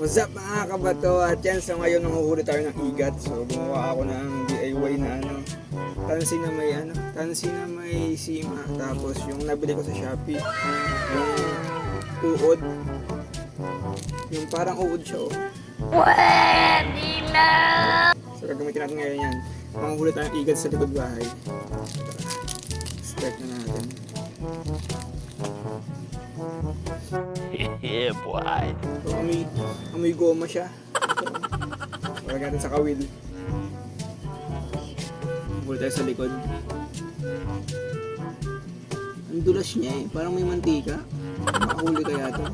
What's up mga kabato? At yan, so ngayon nanguhuli tayo ng igat. So gumawa ako ng DIY na ano, tansi na may ano, tansi na may sima. Tapos yung nabili ko sa Shopee, yung uod. Yung parang uod siya oh. Pwede na! So gagamitin natin ngayon yan. Manguhuli tayo ng igat sa likod bahay. Start na natin. Yeah, boy. So amoy, amoy goma siya. Lagyan natin sa kawil. Huli tayo sa likod. Ang dulas niya eh. Parang may mantika. Makahuli kaya to.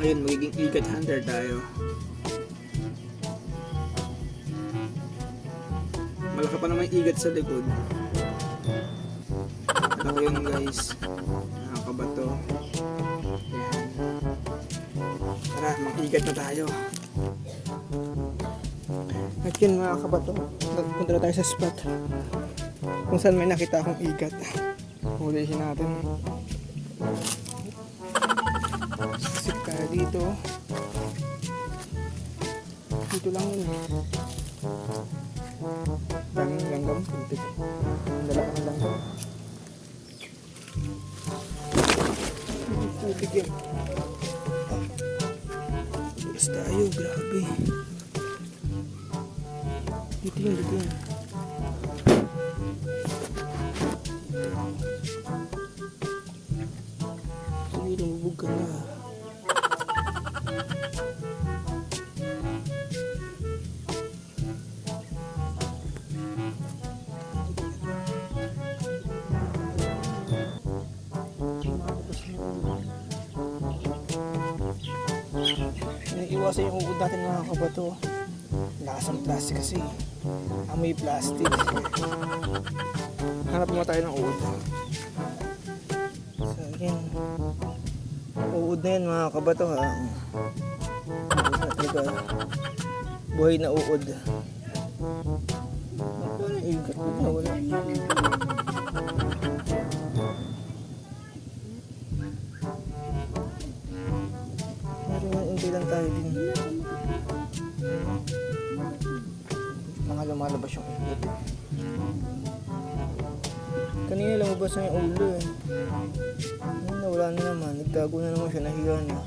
Ngayon, magiging ikat hunter tayo. Malaki pa naman igat sa likod. Ko yun guys? Nakakabato. Yan. Tara, mag-igat na tayo. At yun mga kabato, nagpunta na tayo sa spot. Kung saan may nakita akong igat. Hulihin natin. Sip tayo dito. Dito lang yun eh. Daming langgam. Putik. Ang dala ka ng langgam. Putik yan. Tulas tayo. Grabe. Dito yun, dito yun. Iwasan yung uod natin mga kabato. Lakas ang plastic kasi. Amoy plastic. Hanap mo tayo ng uod. So again, uod na yan mga kabato ha. Talaga. Buhay na uod. Ano yung igat ko na wala? Tayo din. Mga lumalabas yung ikot. Kanina lumabas na yung ulo eh. Ngayon nawala na naman. Nagtago na naman siya. Nahiga na.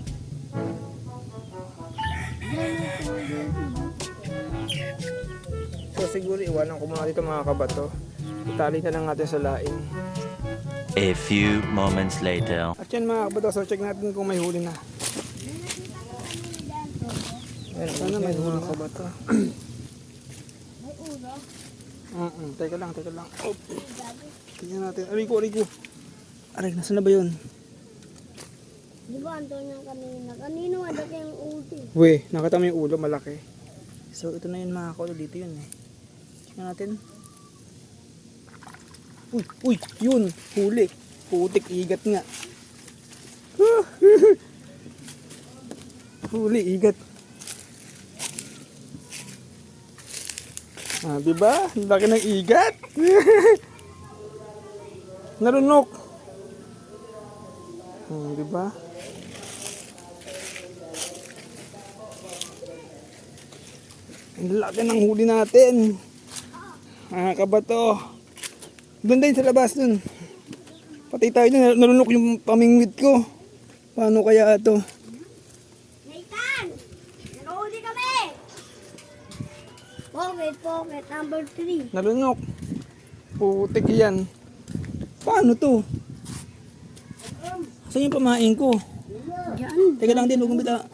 So siguro iwanan ko muna dito mga kabato. Itali na lang natin sa laing. A few moments later. At yan mga kabato. So check natin kung may huli na. Ayan, sana may huli na kabato. Mm teka lang, teka lang. Oh. Tingnan natin. Aray ko, aray ko. Aray, nasa na ba yun? Di ba anto niya kanina? Kanino ada kayong ulti? We, nakita mo yung ulo, malaki. So, ito na yun mga kaulo. Dito yun eh. Tingnan natin. Uy, uy, yun. Huli. Putik, igat nga. Huli, igat. Ah, di ba? Laki ng igat. Narunok. Hmm, di ba? Ang laki ng huli natin. Ah, kabato. Doon din sa labas dun. Patay tayo dun. Nalunok yung pamingwit ko. Paano kaya ito? Pocket, pocket, number 3. Nalunok. Putik yan. Paano to? Saan yung pamain ko? Diyan. Teka lang din, huwag bita.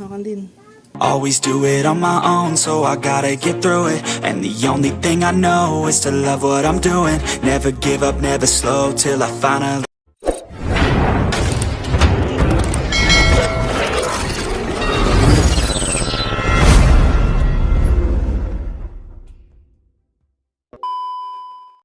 Hakan din. Always do it on my own, so I gotta get through it. And the only thing I know is to love what I'm doing. Never give up, never slow till I finally.